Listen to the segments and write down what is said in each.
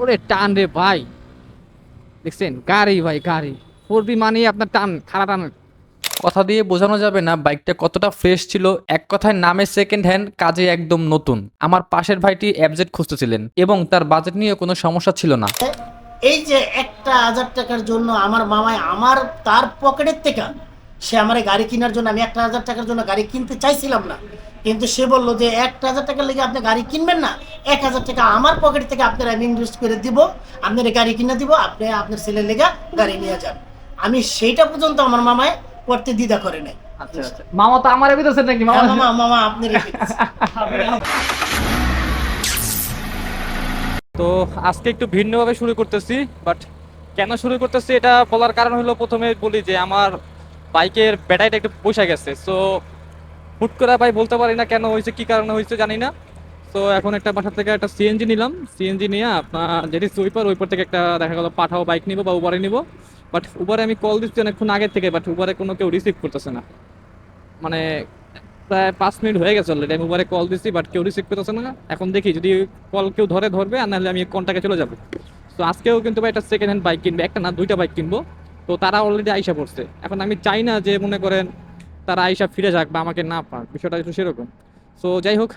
ওরে টান রে ভাই। দেখছেন? গাড়ি ভাই গাড়ি। ফোর বি মানে আপনার টান খারাপ টান। কথা দিয়ে বোঝানো যাবে না বাইকটা কতটা ফ্রেশ ছিল। এক কথায় নামে সেকেন্ড হ্যান্ড কাজে একদম নতুন। আমার পাশের ভাইটি অ্যাবজেট খুঁজতেছিলেন এবং তার বাজেট নিয়ে কোনো সমস্যা ছিল না। এই যে একটা হাজার টাকার জন্য আমার মামায় আমার তার পকেটের থেকে সে আমার গাড়ি কেনার জন্য আমি একটা হাজার টাকার জন্য গাড়ি কিনতে চাইছিলাম না। কিন্তু সে বলল যে একটা হাজার টাকার লেগে আপনি গাড়ি কিনবেন না এক হাজার টাকা আমার পকেট থেকে আপনার আমি ইনভেস্ট করে দিব আপনার গাড়ি কিনে দিব আপনি আপনার ছেলের লেগে গাড়ি নিয়ে যান। আমি সেইটা পর্যন্ত আমার মামায় করতে দ্বিধা করে নাই। আচ্ছা আচ্ছা। মামা তো আমার ভিতরে নাকি? হ্যাঁ, মামা মামা মামা আপনি তো আজকে একটু ভিন্নভাবে শুরু করতেছি বাট কেন শুরু করতেছি এটা বলার কারণ হলো প্রথমে বলি যে আমার বাইকের ব্যাটারিটা একটু বসে গেছে সো হুট করে ভাই বলতে পারি না কেন হয়েছে, কি কারণে হয়েছে জানি না। তো এখন একটা বাসা থেকে একটা সিএনজি নিলাম সিএনজি নিয়ে আপনার যেটি সুইপার ওইপার থেকে একটা দেখা গেলো পাঠাও বাইক নিবো বা উবারে নিবো। বাট উবারে আমি কল দিচ্ছি অনেকক্ষণ আগে থেকে বাট উবারে কোনো কেউ রিসিভ করতেছে না। মানে প্রায় পাঁচ মিনিট হয়ে গেছে অলরেডি আমি উবারে কল দিচ্ছি বাট কেউ রিসিভ করতেছে না। এখন দেখি, যদি কল কেউ ধরে, ধরবে, আর নাহলে আমি কন্টাক্টে চলে যাব। তো আজকেও কিন্তু ভাই একটা সেকেন্ড হ্যান্ড বাইক কিনবে, একটা না, দুইটা বাইক কিনবো। তো তারা অলরেডি আইসা পড়ছে। এখন আমি চাই না যে মনে করেন তারা আইসা ফিরে যাক বা আমাকে না পাক, বিষয়টা একটু সেরকম। সো যাই হোক,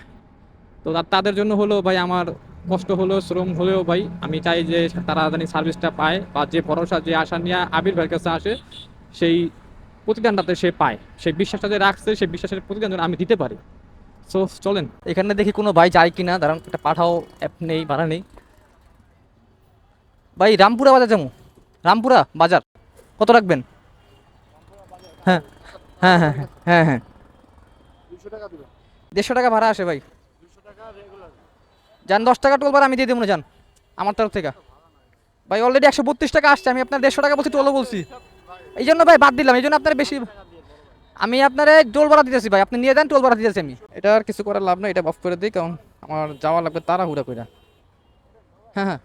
তো তাদের জন্য হলো ভাই আমার কষ্ট হলো শ্রম হলেও ভাই আমি চাই যে তারা জানি সার্ভিসটা পায় বা যে ভরসা, যে আশা নিয়ে আবির ভাইয়ের কাছে আসে, সেই প্রতিদানটাতে সে পায়। সেই বিশ্বাসটা যে রাখছে সেই বিশ্বাসের প্রতিদান আমি দিতে পারি। সো চলেন। এখানে দেখি কোনো ভাই যায় কিনা, দাঁড়ান, একটা পাঠাও অ্যাপ নেই, ভাড়া নেই। ভাই, রামপুরা বাজার যেমন রামপুরা বাজার। কত রাখবেন? হ্যাঁ হ্যাঁ হ্যাঁ হ্যাঁ হ্যাঁ হ্যাঁ। দেড়শো টাকা ভাড়া আসে ভাই। যান দশ টাকা টোল ভাড়া আমি দিয়ে দেবো না যান। আমার তরফ থেকে। ভাই অলরেডি একশো বত্রিশ টাকা আসছে আমি আপনার দেড়শো টাকা বলছি টোলও বলছি। এই জন্য ভাই বাদ দিলাম এই জন্য আপনার বেশি আমি আপনার টোল ভাড়া দিতেছি ভাই আপনি নিয়ে যান টোল ভাড়া দিতেছি আমি। এটা আর কিছু করার লাভ নেই এটা অফ করে দিই কারণ আমার যাওয়া লাগবে তারা তাড়াহুড়া করে হ্যাঁ হ্যাঁ।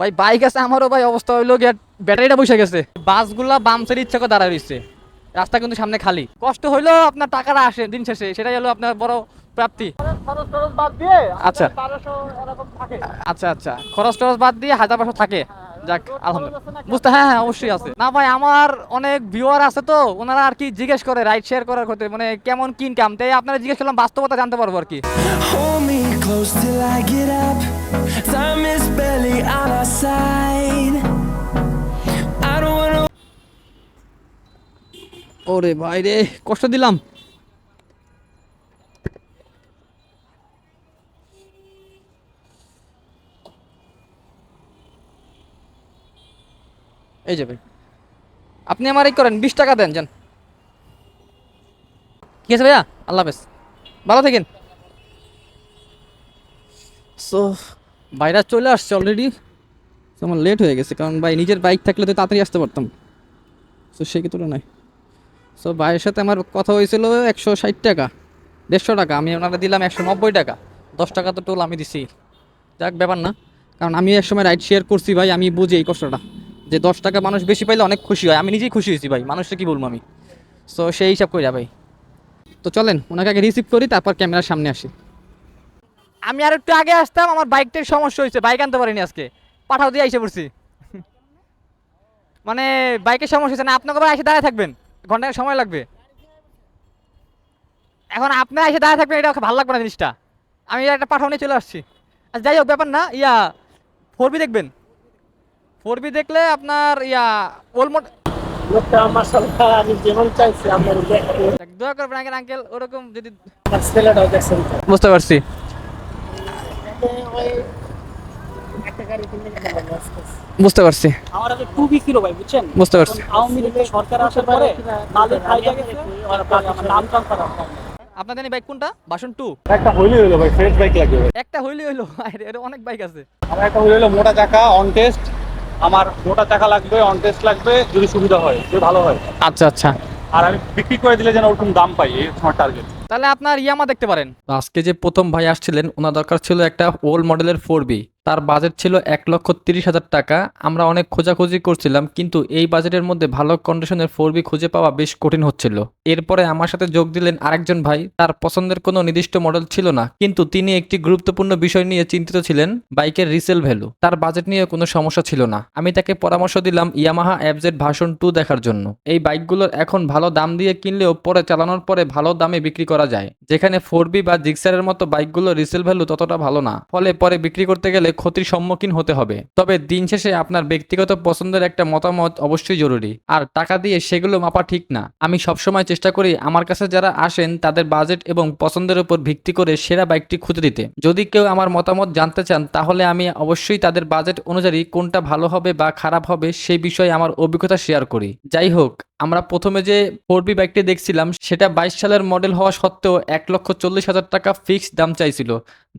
ভাই বাইক আছে আমারও, ভাই, অবস্থা হইল ব্যাটারিটা বসে গেছে। বাসগুলা বাম সাইড ইচ্ছা করে দাঁড়ায় রয়েছে রাস্তা কিন্তু সামনে খালি। কষ্ট হইল আপনার টাকাটা আসে দিন শেষে, সেটাই হলো আপনার বড় প্রাপ্তি। আচ্ছা। আচ্ছা আচ্ছা। খরচ টরচ বাদ দিয়ে হাজার পাঁচশো থাকে। যাক, আলহামদুলিল্লাহ। বুঝতে হ্যাঁ হ্যাঁ অবশ্যই আছে। না ভাই, আমার অনেক ভিউয়ার আছে তো, ওনারা আর কি জিজ্ঞেস করে রাইড শেয়ার করার ক্ষেত্রে মানে কেমন কি ইনকাম তাই আপনারা জিজ্ঞেস করলাম, বাস্তবতা জানতে পারব আর কি। Time is barely on our side. I don't wanna ওরে ভাইরে কষ্ট দিলাম। এই যে ভাই আপনি আমার এই করেন বিশ টাকা দেন যান। ঠিক আছে ভাইয়া? আল্লাহ হাফেজ। ভালো থাকেন। সো বাইরা চলে আসছে অলরেডি আমার লেট হয়ে গেছে, কারণ ভাই নিজের বাইক থাকলে তো তাড়াতাড়ি আসতে পারতাম। সো সে কি তুলনায়। সো ভাইয়ের সাথে আমার কথা হয়েছিল একশো ষাট টাকা, দেড়শো টাকা। আমি ওনারা দিলাম একশো নব্বই টাকা। দশ টাকা তো টোল আমি দিছি। যাক, ব্যাপার না। কারণ আমি এক সময় রাইড শেয়ার করছি ভাই, আমি বুঝি এই কষ্টটা। যে দশ টাকা মানুষ বেশি পাইলে অনেক খুশি হয়। আমি নিজেই খুশি হয়েছি ভাই মানুষটা কী বলব আমি? সো সেই হিসাব করে ভাই। তো চলেন, ওনাকে আগে রিসিভ করি, তারপর ক্যামেরার সামনে আসি। আমি আর একটু আগে আসতাম আমার বাইকটার সমস্যা হয়েছে বাইক আনতে পারিনি আজকে। পাঠাও দিয়ে এসে পড়ছি। মানে বাইকের সমস্যা হয়েছে না আপনাকে এসে দাঁড়ায় থাকবেন? ঘণ্টা সময় লাগবে। এখন আপনারা এসে দাঁড়ায় থাকবেন এটা ভালো লাগবে না জিনিসটা। আমি একটা পাঠাও নিয়ে চলে আসছি। আচ্ছা যাই হোক ব্যাপার না ইয়া ফোর বি দেখবেন। ফোর বি দেখলে আপনার ইয়া ওলমোট লোকটা মাসাল্লাহ আমি যেমন চাইছি আপনার দোয়া করবেন আঙ্কেল ওরকম যদি। বুঝতে পারছি ওই একটা গাড়ি কিনলে কেমন লাগবে আজকে? বুঝতে পারছি। আমার আগে টু বি ছিল ভাই বুঝছেন? বুঝতে পারছি। আওয়ামী লীগের সরকার আসার পরে মালিক হাইজা গেছে তারপরে আমার নাম ট্রান্সফার আপনার বাইক কোনটা? বাসন টু একটা হইলে হইল ভাই ফ্রেশ বাইক লাগবে একটা হইলে হইল? আরে, এর অনেক বাইক আছে। আমার একটা হইলে হইল মোটা চাকা অন টেস্ট আমার মোটা চাকা লাগবে অন টেস্ট লাগবে যদি সুবিধা হয় যদি ভালো হয়। আচ্ছা আচ্ছা। আর আমি বিক্রি করে দিলে যেন ওরকম দাম পাই এই আমার টার্গেট তাহলে আপনার ইয়ামা দেখতে পারেন। আজকে যে প্রথম ভাই আসছিলেন, ওনার দরকার ছিল একটা ওল্ড মডেলের ফোর বি তার বাজেট ছিল এক লক্ষ তিরিশ হাজার টাকা। আমরা অনেক খোঁজাখুঁজি করছিলাম, কিন্তু এই বাজেটের মধ্যে ভালো কন্ডিশনের ফোর বি খুঁজে পাওয়া বেশ কঠিন হচ্ছিল। এরপরে আমার সাথে যোগ দিলেন আরেকজন ভাই, তার পছন্দের কোনো নির্দিষ্ট মডেল ছিল না, কিন্তু তিনি একটি গুরুত্বপূর্ণ বিষয় নিয়ে চিন্তিত ছিলেন, বাইকের রিসেল ভ্যালু তার বাজেট নিয়ে কোনো সমস্যা ছিল না। আমি তাকে পরামর্শ দিলাম ইয়ামাহা অ্যাবজেড ভার্সন টু দেখার জন্য। এই বাইকগুলোর এখন ভালো দাম দিয়ে কিনলেও পরে চালানোর পরে ভালো দামে বিক্রি করা যায়। যেখানে ফোর বি বা জিক্সারের মতো বাইকগুলো রিসেল ভ্যালু ততটা ভালো না। ফলে পরে বিক্রি করতে গেলে ক্ষতির সম্মুখীন হতে হবে। তবে দিন শেষে আপনার ব্যক্তিগত পছন্দের একটা মতামত অবশ্যই জরুরি। আর টাকা দিয়ে সেগুলো মাপা ঠিক না। আমি সবসময় চেষ্টা করি আমার কাছে যারা আসেন তাদের বাজেট এবং পছন্দের উপর ভিত্তি করে সেরা বাইকটি খুঁজে দিতে। যদি কেউ আমার মতামত জানতে চান, তাহলে আমি অবশ্যই তাদের বাজেট অনুযায়ী কোনটা ভালো হবে বা খারাপ হবে সেই বিষয়ে আমার অভিজ্ঞতা শেয়ার করি। যাই হোক আমরা প্রথমে যে ফোর বি বাইকটি দেখছিলাম, সেটা বাইশ সালের মডেল হওয়া সত্ত্বেও এক লক্ষ চল্লিশ হাজার টাকা ফিক্সড দাম চাইছিল।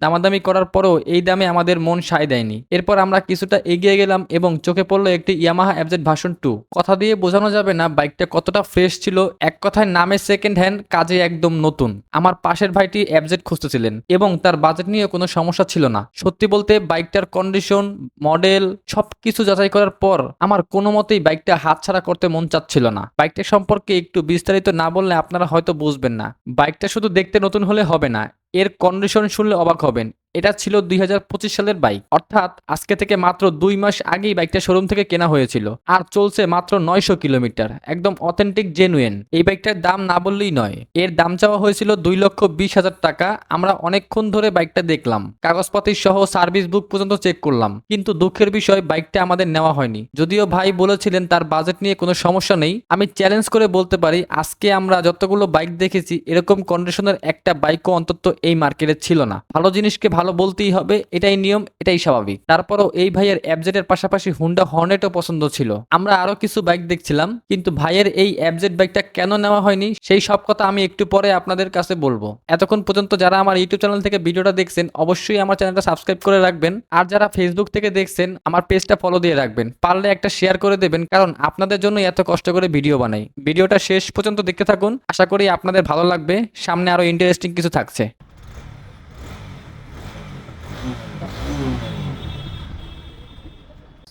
দামাদামি করার পরও এই দামে আমাদের মন সায় দেয়নি। এরপর আমরা কিছুটা এগিয়ে গেলাম এবং চোখে পড়ল একটি ইয়ামাহা অ্যাবজেট ভাষণ টু কথা দিয়ে বোঝানো যাবে না বাইকটা কতটা ফ্রেশ ছিল, এক কথায় নামে সেকেন্ড হ্যান্ড কাজে একদম নতুন। আমার পাশের ভাইটি অ্যাবজেট খুঁজতেছিলেন এবং তার বাজেট নিয়ে কোনো সমস্যা ছিল না। সত্যি বলতে বাইকটার কন্ডিশন মডেল সব কিছু যাচাই করার পর আমার কোনো মতেই বাইকটা হাতছাড়া করতে মন চাচ্ছিল না। বাইকটা সম্পর্কে একটু বিস্তারিত না বললে আপনারা হয়তো বুঝবেন না। বাইকটা শুধু দেখতে নতুন হলে হবে না, এর কন্ডিশন শুনলে অবাক হবেন। এটা ছিল দুই হাজার পঁচিশ সালের বাইক। অর্থাৎ আজকে থেকে মাত্র দুই মাস আগেই বাইকটা শোরুম থেকে কেনা হয়েছিল। আর চলছে মাত্র নয়শো কিলোমিটার। একদম অথেন্টিক জেনুয়েন এই বাইকটার দাম না বললেই নয়। এর দাম চাওয়া হয়েছিল দুই লক্ষ বিশ হাজার টাকা। আমরা অনেকক্ষণ ধরে বাইকটা দেখলাম। কাগজপাতি সহ সার্ভিস বুক পর্যন্ত চেক করলাম। কিন্তু দুঃখের বিষয়, বাইকটা আমাদের নেওয়া হয়নি। যদিও ভাই বলেছিলেন তার বাজেট নিয়ে কোনো সমস্যা নেই। আমি চ্যালেঞ্জ করে বলতে পারি, আজকে আমরা যতগুলো বাইক দেখেছি, এরকম কন্ডিশনের একটা বাইকও অন্তত এই মার্কেটে ছিল না। ভালো জিনিসকে ভালো বলতেই হবে, এটাই নিয়ম, এটাই স্বাভাবিক। তারপরও এই ভাইয়ের অ্যাবজেটের পাশাপাশি হুন্ডা হর্নেটও পছন্দ ছিল। আমরা আরও কিছু বাইক দেখছিলাম, কিন্তু ভাইয়ের এই অ্যাবজেট বাইকটা কেন নেওয়া হয়নি, সেই সব কথা আমি একটু পরে আপনাদের কাছে বলব। এতক্ষণ পর্যন্ত যারা আমার ইউটিউব চ্যানেল থেকে ভিডিওটা দেখছেন, অবশ্যই আমার চ্যানেলটা সাবস্ক্রাইব করে রাখবেন। আর যারা ফেসবুক থেকে দেখছেন, আমার পেজটা ফলো দিয়ে রাখবেন। পারলে একটা শেয়ার করে দেবেন, কারণ আপনাদের জন্য এত কষ্ট করে ভিডিও বানাই। ভিডিওটা শেষ পর্যন্ত দেখতে থাকুন, আশা করি আপনাদের ভালো লাগবে, সামনে আরও ইন্টারেস্টিং কিছু থাকছে।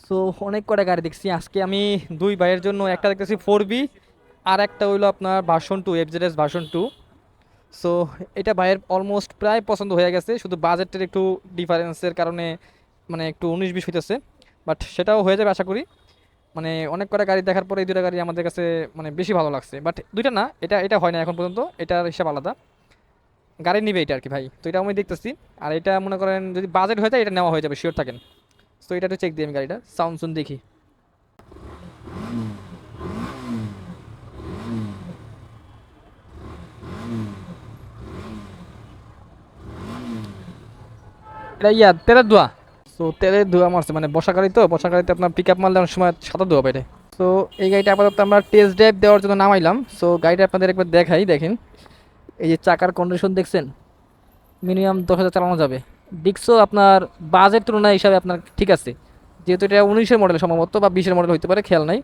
সো অনেক কটা গাড়ি দেখছি। আজকে আমি দুই ভাইয়ের জন্য একটা দেখতেছি ফোর বি আর একটা হইল আপনার version two FZS version two so এটা ভাইয়ের অলমোস্ট প্রায় পছন্দ হয়ে গেছে। শুধু বাজেটের একটু ডিফারেন্সের কারণে মানে একটু উনিশ বিশ হইতেছে। বাট সেটাও হয়ে যাবে আশা করি। মানে অনেক কটা গাড়ি দেখার পরে এই দুটা গাড়ি আমাদের কাছে মানে বেশি ভালো লাগছে। বাট দুইটা না, এটা এটা হয় না এখন পর্যন্ত। এটার হিসাব আলাদা। গাড়ি নিবে এটা আর কি ভাই। তো এটা আমি দেখতেছি। আর এটা মনে করেন যদি বাজেট হয়ে যায়, এটা নেওয়া হয়ে যাবে শিওর থাকেন। তো এটা একটু চেক দিই আমি গাড়িটা। সাউন্ড শুন দেখি। এটা ইয়া, তেলের ধোয়া। তো তেলের ধোয়া মারছে মানে গাড়ি তো? গাড়িতে আপনার পিক আপ মারলে অনেক সময় সাদা ধোয়া পেটে তো এই গাড়িটা আপাতত আমরা টেস্ট ড্রাইভ দেওয়ার জন্য নামাইলাম। সো গাড়িটা আপনাদের একবার দেখাই, দেখেন। এই যে চাকার কন্ডিশন দেখছেন মিনিমাম দশ হাজার চালানো যাবে। ডিক্সও আপনার বাজেট তুলনায় হিসাবে আপনার ঠিক আছে। যেহেতু এটা উনিশের মডেল সম্ভবত বা বিশের মডেল হতে পারে, খেয়াল নাই।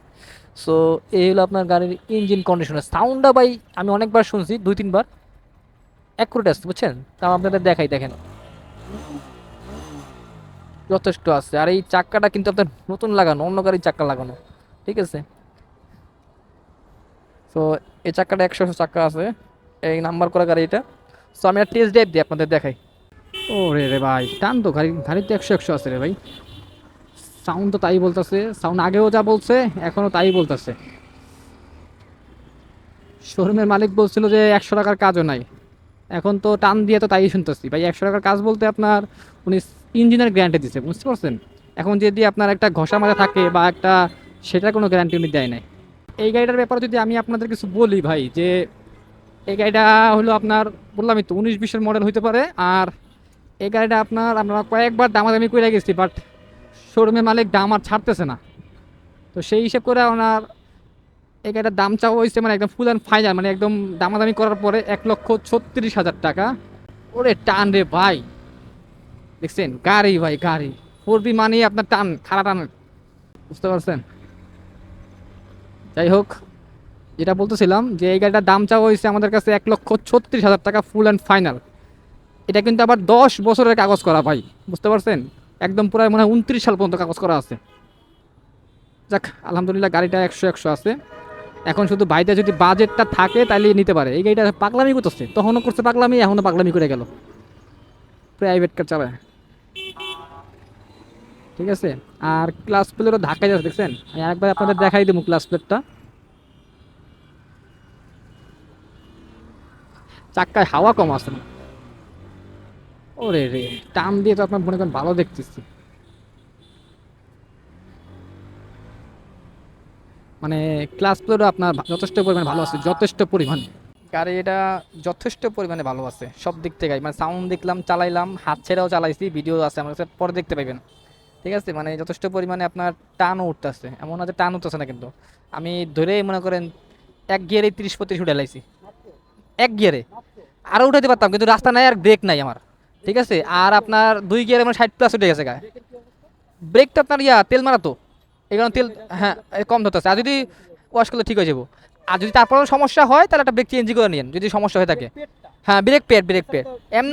সো এই হলো আপনার গাড়ির ইঞ্জিন কন্ডিশনার সাউন্ডটা বাই আমি অনেকবার শুনছি, দুই, তিনবার। অ্যাকুরেট আসছে বুঝছেন? তাও আপনাদের দেখাই, দেখেন। যথেষ্ট আছে। আর এই চাক্কাটা কিন্তু আপনার নতুন লাগানো, অন্য গাড়ির চাক্কা লাগানো। ঠিক আছে? তো এই চাক্কাটা একশো চাক্কা আছে। এই নাম্বার করা গাড়ি এটা। সো আমি টেস্ট ড্রাইভ দিই আপনাদের দেখাই। ও রে রে ভাই, টান তো গাড়ি গাড়ি তো একশো একশো আছে রে ভাই। সাউন্ড তো তাই বলতেছে সাউন্ড আগেও যা বলছে এখনও তাই বলতেছে। শোরুমের মালিক বলছিল যে একশো টাকার কাজও নাই। এখন তো টান দিয়ে তো তাই শুনতেছি। ভাই, একশো টাকার কাজ বলতে আপনার উনি ইঞ্জিনের গ্যারান্টি দিচ্ছে বুঝতে পারছেন? এখন যদি আপনার একটা ঘষা মাজা থাকে বা একটা, সেটার কোনো গ্যারান্টি উনি দেয় নাই। এই গাড়িটার ব্যাপারে যদি আমি আপনাদের কিছু বলি ভাই, যে এই গাড়িটা হলো আপনার, বললামই তো, উনিশ বিশের মডেল হইতে পারে, আর এই গাড়িটা আপনার, আমরা কয়েকবার দামাদামি করে গেছি বাট শোরুমের মালিক দাম আর ছাড়তেছে না। তো সেই হিসেব করে ওনার এই গাড়িটার দাম চাওয়া হয়েছে মানে একদম ফুল অ্যান্ড ফাইনাল মানে একদম দামাদামি করার পরে এক লক্ষ ছত্রিশ হাজার টাকা। ওরে টান রে ভাই। দেখছেন? গাড়ি ভাই, গাড়ি। ফোর বি মানি আপনার টান খারাপ টান। বুঝতে পারছেন? যাই হোক, যেটা বলতেছিলাম যে এই গাড়িটার দাম চাওয়া হয়েছে আমাদের কাছে এক লক্ষ ছত্রিশ হাজার টাকা ফুল অ্যান্ড ফাইনাল এটা কিন্তু আবার দশ বছরের কাগজ করা ভাই, বুঝতে পারছেন? একদম পুরো মনে হয় উনত্রিশ সাল পর্যন্ত কাগজ করা আছে। যাক, আলহামদুলিল্লাহ গাড়িটা একশো একশো আছে। এখন শুধু বাইরে যদি বাজেটটা থাকে তাহলে নিতে পারে। এই গাড়িটা পাগলামি করতেছে। তখনও করছে পাগলামি, এখনও পাগলামি করে গেল। প্রাইভেট কার চালায়। ঠিক আছে? আর ক্লাস প্লেটও ধাক্কা যাচ্ছে, দেখছেন? আমি আরেকবার আপনাদের দেখাই দেবো ক্লাস প্লেটটা চাক্কায় হাওয়া কম আছে না ওরে রে, টান দিয়ে তো আপনার মনে করেন ভালো দেখতেছি। মানে ক্লাস প্লেটও আপনার যথেষ্ট পরিমাণে ভালো আছে, যথেষ্ট পরিমাণে। গাড়ি এটা যথেষ্ট পরিমাণে ভালো আছে, সব দিক থেকে মানে সাউন্ড দেখলাম, চালাইলাম, হাত ছেড়েও চালাইছি ভিডিও আছে আমার কাছে, পরে দেখতে পাইবেন। ঠিক আছে? মানে যথেষ্ট পরিমাণে আপনার টানও উঠতেছে, এমন আছে টান উঠতেছে না কিন্তু। আমি ধরে মনে করেন এক গিয়ারে তিরিশ পঁয়ত্রিশ উঠে লাইছি। এক গিয়ারে। আরও উঠাতে পারতাম, কিন্তু রাস্তা নাই আর ব্রেক নাই আমার। ঠিক আছে? আর আপনার দুই গিয়ার মানে ষাট প্লাস উঠে গেছে গায়ে ব্রেকটা আপনার ইয়া, তেল মারা তো এই কারণে তেল হ্যাঁ কম ধরতেছে। আর যদি ওয়াশ করলে ঠিক হয়ে যাব। আর যদি তারপরেও সমস্যা হয়, তাহলে একটা ব্রেক চেঞ্জ করে নিন যদি সমস্যা হয়ে থাকে। হ্যাঁ ব্রেক প্যাড ব্রেক প্যাড এমন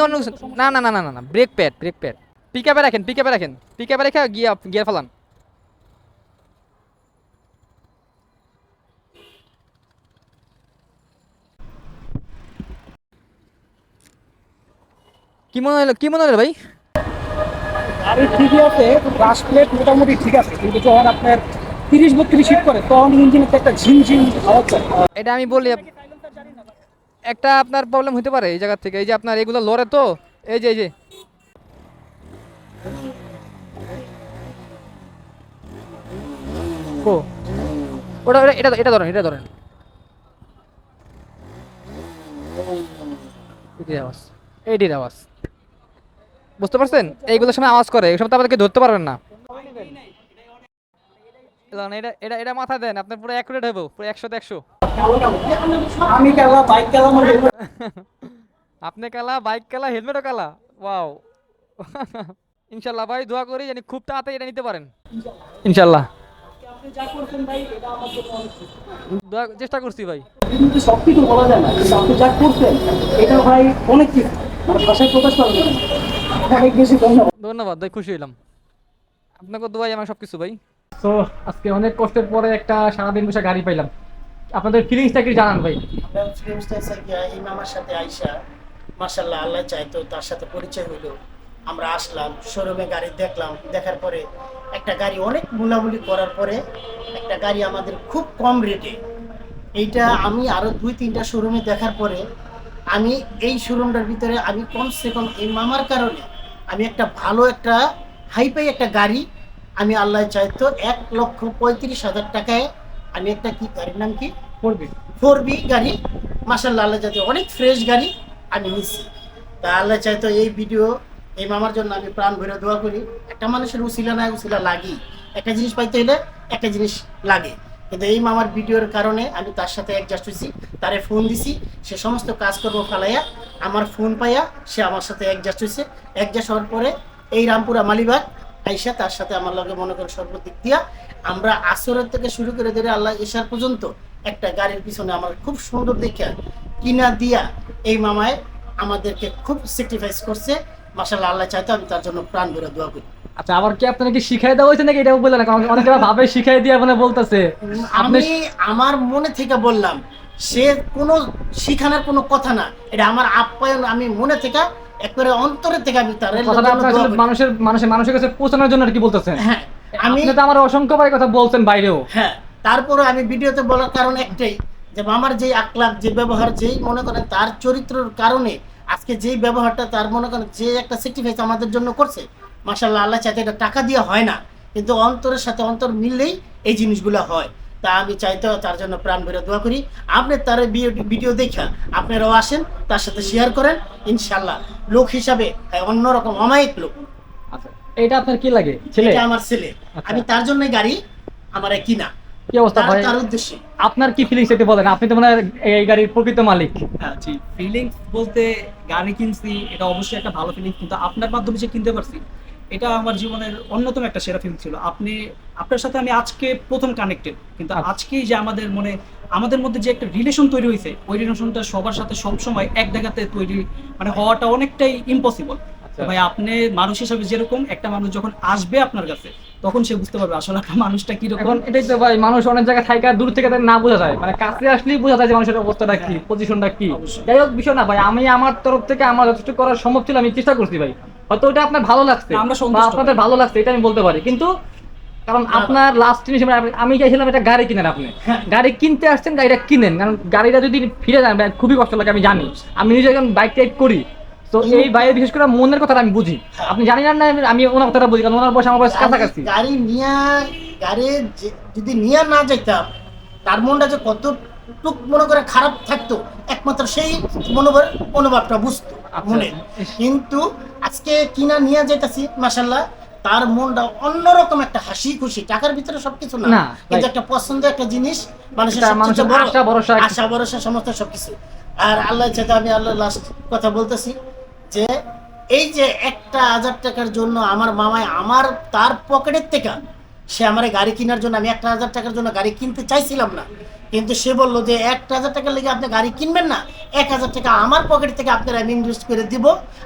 না না না না না না brake pad brake pad pick আপে রাখেন পিক আপে রাখেন। পিক আপে রেখে গিয়ে, গিয়ার ফেলান। কি মনে হলো কি মনে হলো ভাই? গাড়ি ঠিকই আছে ব্রাশ প্লেট মোটামুটি ঠিক আছে কিন্তু যখন আপনার তিরিশ বত্রিশ হিট করে তখন ইঞ্জিনের একটা ঝিমঝিম আওয়াজ। এটা আমি বলি একটা আপনার প্রবলেম হতে পারে এই জায়গা থেকে এই যে আপনার এগুলো লড়ে তো এই যে এই যে। ও ওটা এটা এটা ধরেন এটা ধরেন। এটির আওয়াজ এইটির আওয়াজ। বুঝতে পারছেন? এইগুলোর সময় আওয়াজ করে এসব তো আপনাদেরকে ধরতে পারবেন না। এটা এটা এটা মাথা দেন আপনার পুরো অ্যাকুরেট হবে পুরো একশো আমি কালা বাইক কালা আপনি কালা বাইক কালা হেলমেটও কালা। ওয়াও। ইনশাল্লাহ ভাই দোয়া করি জানি খুব তাড়াতাড়ি এটা নিতে পারেন। ইনশাল্লাহ। চেষ্টা করছি ভাই। কিন্তু সব কিছু বলা যায় না আপনি যা করছেন এটা ভাই অনেক কিছু মানে ভাষায় প্রকাশ করা যায় না। অনেক বেশি ধন্যবাদ। ধন্যবাদ ভাই খুশি হইলাম। আপনাকে দোয়াই আমার সব কিছু ভাই। তো আজকে অনেক কষ্টের পরে একটা সারাদিন বসে গাড়ি পাইলাম। আপনাদের ফিলিংসটা কি জানান ভাই। এই মামার সাথে আইসা মার্শাল্লাহ আল্লাহ চাইতো তার সাথে পরিচয় হইল। আমরা আসলাম শোরুমে গাড়ি দেখলাম। দেখার পরে একটা গাড়ি অনেক মুলামুলি করার পরে একটা গাড়ি আমাদের খুব কম রেটে এইটা আমি আরও দুই তিনটা শোরুমে দেখার পরে আমি এই শোরুমটার ভিতরে আমি কমসে কম এই মামার কারণে আমি একটা ভালো একটা হাইপাই একটা গাড়ি, আমি আল্লাহ চাইতো এক লক্ষ পঁয়ত্রিশ হাজার টাকায় আমি একটা কি গাড়ির নাম কি? করবে ফোর বি গাড়ি মাসাল্লাহ আল্লাহ যাতে অনেক ফ্রেশ গাড়ি আমি নিচ্ছি তা আল্লাহ চাইতো এই ভিডিও এই মামার জন্য আমি প্রাণ ভরে দোয়া করি। একটা মানুষের উসিলা না উসিলা লাগি একটা জিনিস পাইতে হলে একটা জিনিস লাগে। কিন্তু এই মামার ভিডিওর কারণে আমি তার সাথে অ্যাডজাস্ট হয়েছি। তারে ফোন দিছি, সে সমস্ত কাজকর্ম ফালাইয়া আমার ফোন পাইয়া সে আমার সাথে অ্যাডজাস্ট হয়েছে। অ্যাডজাস্ট হওয়ার পরে এই রামপুরা মালিবাগ আইসা তার সাথে আমার লগে মনে করে সর্বদিক দিয়া আমরা আসরের থেকে শুরু করে ধরে আল্লাহ এসার পর্যন্ত একটা গাড়ির পিছনে আমার খুব সুন্দর দেখে কিনা দিয়া এই মামায় আমাদেরকে খুব স্যাক্রিফাইস করছে। মাসাল্লাহ আল্লাহ চাইতো আমি তার জন্য প্রাণ ভরে দোয়া করি। আচ্ছা আবার কি আপনার কি শিখাই দেওয়া হয়েছে নাকি? বললেন না অনেকে ভাবে শিখাই দিয়ে মানে বলতেছে। আমি আমার মনে থেকে বললাম সে কোনো শিখানোর কোনো কথা না। এটা আমার আপ্যায়ন আমি মনে থেকে একবারে অন্তরের থেকে আমি তার আপনার মানুষের মানুষের মানুষের কাছে পৌঁছানোর জন্য আর কি বলতেছেন? হ্যাঁ আমি তো আমার কথা বলছেন বাইরেও। হ্যাঁ তারপরে আমি ভিডিওতে বলার কারণ একটাই যে আমার যেই আকলাপ যে ব্যবহার যেই মনে করেন তার চরিত্রের কারণে আজকে যেই ব্যবহারটা তার মনে করেন যে একটা স্যাক্রিফাইস আমাদের জন্য করছে মাসাল্লাহ আল্লাহ চাইতে এটা টাকা দিয়ে হয় না। কিন্তু অন্তরের সাথে অন্তর মিললেই এই জিনিসগুলো হয়। তা আমি চাইতে তার জন্য প্রাণ ভরে দোয়া করি। আপনি তার ভিডিও- দেখা আপনারাও আসেন তার সাথে শেয়ার করেন ইনশাল্লাহ লোক হিসাবে হ্যাঁ, অন্যরকম অমায়িক লোক। আচ্ছা এটা আপনার কি লাগে? ছেলে? এটা আমার ছেলে। আচ্ছা। আমি তার জন্যই গাড়ি আমার কিনা কি অবস্থা ভাই? তার উদ্দেশ্যে। আপনার কি ফিলিংস এটি বলেন আপনি তো মানে এই গাড়ির প্রকৃত মালিক। হ্যাঁ জি ফিলিংস বলতে গাড়ি কিনছি এটা অবশ্যই একটা ভালো ফিলিংস কিন্তু আপনার মাধ্যমে যে কিনতে পারছি এটা আমার জীবনের অন্যতম একটা সেরা ফিলিং ছিল। আপনি আপনার সাথে আমি আজকে প্রথম কানেক্টেড কিন্তু আচ্ছা। আজকেই যে আমাদের মনে আমাদের মধ্যে যে একটা রিলেশন তৈরি হয়েছে ওই রিলেশনটা সবার সাথে সব সময় এক জায়গাতে তৈরি মানে হওয়াটা অনেকটাই ইম্পসিবল ভাই আপনি মানুষ হিসাবে যেরকম একটা মানুষ যখন আসবে আপনার কাছে তখন সে বুঝতে পারবে আসলে আপনার মানুষটা কীরকম। এখন এটাই তো ভাই মানুষ অনেক জায়গায় থাইকা দূর থেকে তাদের না বোঝা যায়। মানে কাছে আসলেই বোঝা যায় যে মানুষের অবস্থাটা কি পজিশনটা কি। যাই হোক বিষয় না ভাই আমি আমার তরফ থেকে আমার যথেষ্ট করার সম্ভব ছিল আমি চেষ্টা করছি ভাই। হয়তো ওটা আপনার ভালো লাগছে আপনাদের ভালো লাগছে এটা আমি বলতে পারি। কিন্তু কারণ আপনার লাস্ট জিনিস আমি- চাইছিলাম একটা গাড়ি কিনেন আপনি। গাড়ি কিনতে আসছেন গাড়িটা কিনেন। কারণ গাড়িটা যদি ফিরে যান খুবই কষ্ট লাগে আমি জানি। আমি নিজে যখন বাইক টাইপ করি। তো এই বাইরে বিশেষ করে মনের কথাটা আমি বুঝি। আপনি জানি না আমি ওনার কথাটা বুঝি কারণ ওনার বয়স আমার বয়স কাছাকাছি। গাড়ি নিয়ে গাড়ি যদি নিয়ে না যেতাম তার মনটা যে কতটুক মনে করে খারাপ থাকতো একমাত্র সেই মনোভাব অনুভবটা বুঝতো আচ্ছা। মনে কিন্তু আজকে কিনা নিয়ে যেতেছি মাসাল্লাহ তার মনটা অন্যরকম একটা হাসি খুশি। টাকার ভিতরে সবকিছু না। কিন্তু একটা পছন্দ একটা জিনিস মানুষের ভরসা আশা ভরসা সমস্ত সবকিছু। আর আল্লাহ চাইতে আমি আল্লাহ লাস্ট কথা বলতেছি যে এই যে একটা হাজার টাকার জন্য আমার মামায় আমার তার পকেটের থেকে সে আমার গাড়ি কেনার জন্য আমি একটা হাজার টাকার জন্য গাড়ি কিনতে চাইছিলাম না। কিন্তু সে বলল যে একটা হাজার টাকার লেগে আপনি গাড়ি কিনবেন না। এক হাজার টাকা আমার পকেট থেকে আপনার আমি ইনভেস্ট করে দিব।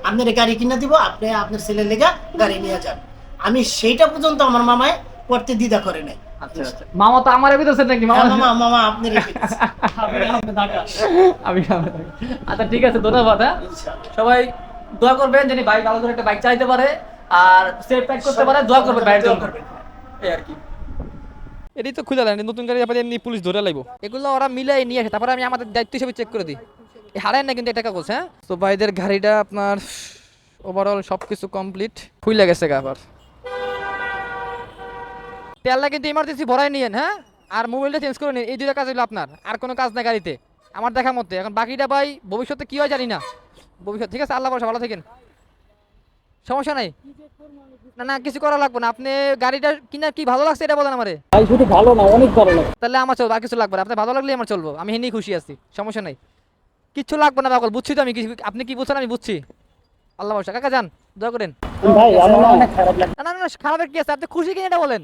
আপনার গাড়ি কিনে দিব আপনি আপনার ছেলের লেগে গাড়ি নিয়ে যান। আমি সেইটা পর্যন্ত আমার মামায় করতে দ্বিধা করে নাই। আচ্ছা আচ্ছা। মামা তো আমার নাকি? মামা? হ্যাঁ, মামা মামা আপনি রেখে দিয়েছেন। আপনি ঢাকা আমি আচ্ছা ঠিক আছে ধন্যবাদ হ্যাঁ। সবাই দোয়া করবেন যিনি বাইক ভালো করে একটা বাইক চালাতে পারে আর সেফ প্যাক করতে পারে দোয়া করবেন বাইরের জন্য। এই আর কি। এটাই তো খুঁজে দেন নতুন গাড়ি আবার এমনি পুলিশ ধরে লাগবো এগুলো ওরা মিলাই নিয়ে আসে তারপরে আমি আমাদের দায়িত্ব হিসেবে চেক করে দিই। হারায় না কিন্তু এটা কাগজ হ্যাঁ? তো ভাইদের গাড়িটা আপনার ওভারঅল সব কিছু কমপ্লিট ফুইলে গেছে গা আবার। তেলটা কিন্তু ইমার্জেন্সি ভরাই নিয়েন হ্যাঁ? আর মোবাইলটা চেঞ্জ করে নিন এই দুইটা কাজ হলো আপনার আর কোনো কাজ না গাড়িতে। আমার দেখা মতে এখন বাকিটা ভাই ভবিষ্যতে কি হয় জানি না। ভবিষ্যৎ ঠিক আছে? আল্লাহ ভরসা ভালো থাকেন। সমস্যা নাই? না না কিছু করা লাগবে না। আপনি গাড়িটা কিনা কি ভালো লাগছে এটা বলেন আমারে। ভাই শুধু ভালো না অনেক ভালো লাগে তাহলে আমার চলবো আর কিছু লাগবে না। আপনার ভালো লাগলে আমার চলবো। আমি হেনেই খুশি আছি সমস্যা নাই। কিচ্ছু লাগবে না পাগল বুঝছি তো আমি কিছু আপনি কি বুঝছেন আমি বুঝছি। আল্লাহ ভরসা। কাকা যান দোয়া করেন। ভাই আমার না অনেক খারাপ লাগে না না না খারাপের কি আছে? আপনি খুশি কিনা এটা বলেন।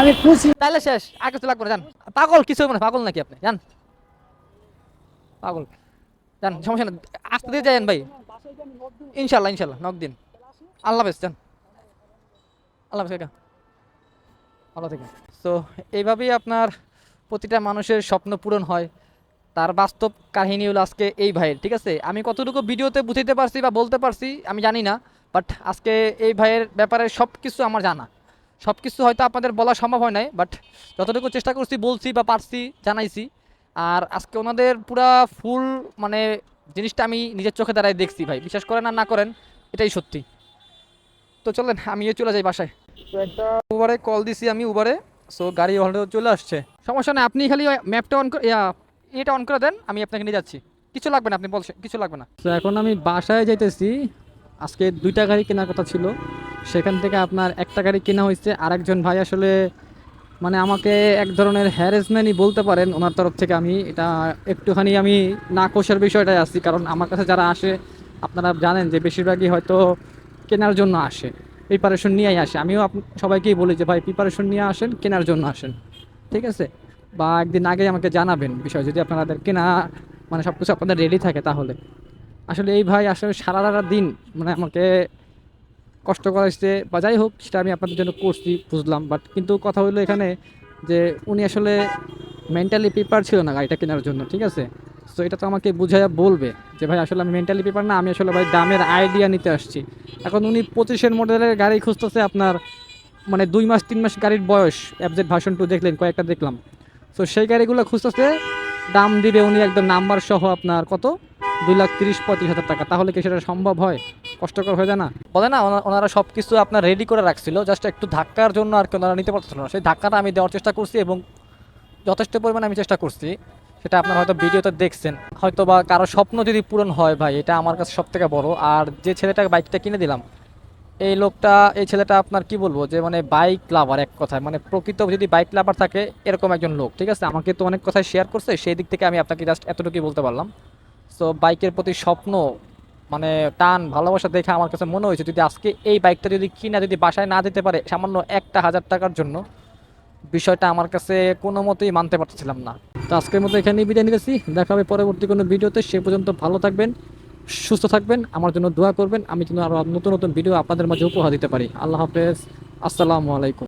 আমি খুশি। তাহলে শেষ আর কিছু লাগবে না যান। পাগল কিছু হবে না পাগল নাকি আপনি? যান। পাগল। যান সমস্যা না আসতে দিয়ে যান ভাই। ইনশাল্লাহ ইনশাল্লাহ নক দিন। আল্লাহ হাফেজ, যান। আল্লাহ কাকা ভালো থেকে তো এইভাবেই আপনার প্রতিটা মানুষের স্বপ্ন পূরণ হয়। তার বাস্তব কাহিনী হলো আজকে এই ভাইয়ের, ঠিক আছে? আমি কতটুকু ভিডিওতে বুঝাইতে পারছি বা বলতে পারছি, আমি জানি না বাট আজকে এই ভাইয়ের ব্যাপারে সব কিছু আমার জানা। সব কিছু হয়তো আপনাদের বলা সম্ভব হয় নাই বাট যতটুকু চেষ্টা করছি, বলছি বা পারছি, জানাইছি। আর আজকে ওনাদের পুরা ফুল মানে জিনিসটা আমি নিজের চোখে দাঁড়ায় দেখছি ভাই। বিশ্বাস করেন আর না করেন, এটাই সত্যি। তো চলেন, আমিও চলে যাই বাসায়। উবারে কল দিছি আমি উবারে সো গাড়ি অলরেডি চলে আসছে। সমস্যা নেই, আপনি খালি ম্যাপটা অন করে এটা অন করে দেন, আমি আপনাকে নিয়ে যাচ্ছি। কিছু লাগবে না, আপনি বলছেন কিছু লাগবে না। তো এখন আমি বাসায় যাইতেছি। আজকে দুইটা গাড়ি কেনার কথা ছিল। সেখান থেকে আপনার একটা গাড়ি কেনা হয়েছে। আর একজন ভাই আসলে মানে আমাকে এক ধরনের হ্যারেসমেন্টই বলতে পারেন ওনার তরফ থেকে আমি। এটা একটুখানি আমি নাকোশের বিষয়টাই আছি। কারণ আমার কাছে যারা আসে, আপনারা জানেন যে বেশিরভাগই হয়তো কেনার জন্য আসে প্রিপারেশন নিয়েই আসে। আমিও সবাইকেই বলি যে, ভাই প্রিপারেশন নিয়ে আসেন, কেনার জন্য আসেন। ঠিক আছে? বা একদিন আগে আমাকে জানাবেন বিষয়, যদি আপনাদের কেনা মানে সব কিছু আপনাদের রেডি থাকে তাহলে। আসলে এই ভাই আসলে সারা সারা দিন মানে আমাকে কষ্ট করাইছে বা যাই হোক, সেটা আমি আপনাদের জন্য করছি, বুঝলাম। বাট কিন্তু কথা হলো এখানে যে, উনি আসলে মেন্টালি প্রিপেয়ার ছিল না গাড়িটা কেনার জন্য, ঠিক আছে? তো এটা তো আমাকে বুঝাইয়া বলবে যে, ভাই, আসলে আমি মেন্টালি পেপার না, আমি আসলে ভাই দামের আইডিয়া নিতে আসছি। এখন উনি পঁচিশের মডেলের গাড়ি খুঁজতেছে আপনার মানে দুই মাস, তিন মাস গাড়ির বয়স অ্যাবজেট ভার্সন টু দেখলেন, কয়েকটা দেখলাম। তো সেই গাড়িগুলো খুঁজতেছে, দাম দিবে উনি একদম নাম্বার সহ আপনার কত? দুই লাখ তিরিশ পঁয়ত্রিশ হাজার টাকা। তাহলে কি সেটা সম্ভব হয়? কষ্টকর হয়ে যায় না? বলে না ওনারা সব কিছু আপনার রেডি করে রাখছিল জাস্ট একটু ধাক্কার জন্য আর কি ওনারা নিতে পারছিল না। সেই ধাক্কাটা আমি দেওয়ার চেষ্টা করছি এবং যথেষ্ট পরিমাণে আমি চেষ্টা করছি। সেটা আপনার হয়তো ভিডিওতে দেখছেন। হয়তো বা কারও স্বপ্ন যদি পূরণ হয় ভাই, এটা আমার কাছে সব থেকে বড়। আর যে ছেলেটাকে বাইকটা কিনে দিলাম, এই লোকটা, এই ছেলেটা আপনার কি বলব যে মানে বাইক লাভার এক কথায়। মানে প্রকৃত যদি বাইক লাভার থাকে, এরকম একজন লোক, ঠিক আছে? আমাকে তো অনেক কথাই শেয়ার করছে, সেই দিক থেকে আমি আপনাকে জাস্ট এতটুকুই বলতে পারলাম। সো বাইকের প্রতি স্বপ্ন মানে টান, ভালোবাসা দেখে আমার কাছে মনে হয়েছে, যদি আজকে এই বাইকটা যদি কিনা, যদি বাসায় না দিতে পারে, সামান্য একটা হাজার টাকার জন্য বিষয়টা আমার কাছে কোনো মতেই মানতে পারছিলাম না। তো আজকের মতো এখানেই বিদায় নিতেছি। দেখা হবে পরবর্তী কোনো ভিডিওতে। সে পর্যন্ত ভালো থাকবেন, সুস্থ থাকবেন, আমার জন্য দোয়া করবেন। আমি যেন আরও নতুন নতুন ভিডিও আপনাদের মাঝে উপহার দিতে পারি। আল্লাহ হাফেজ। আসসালামু আলাইকুম।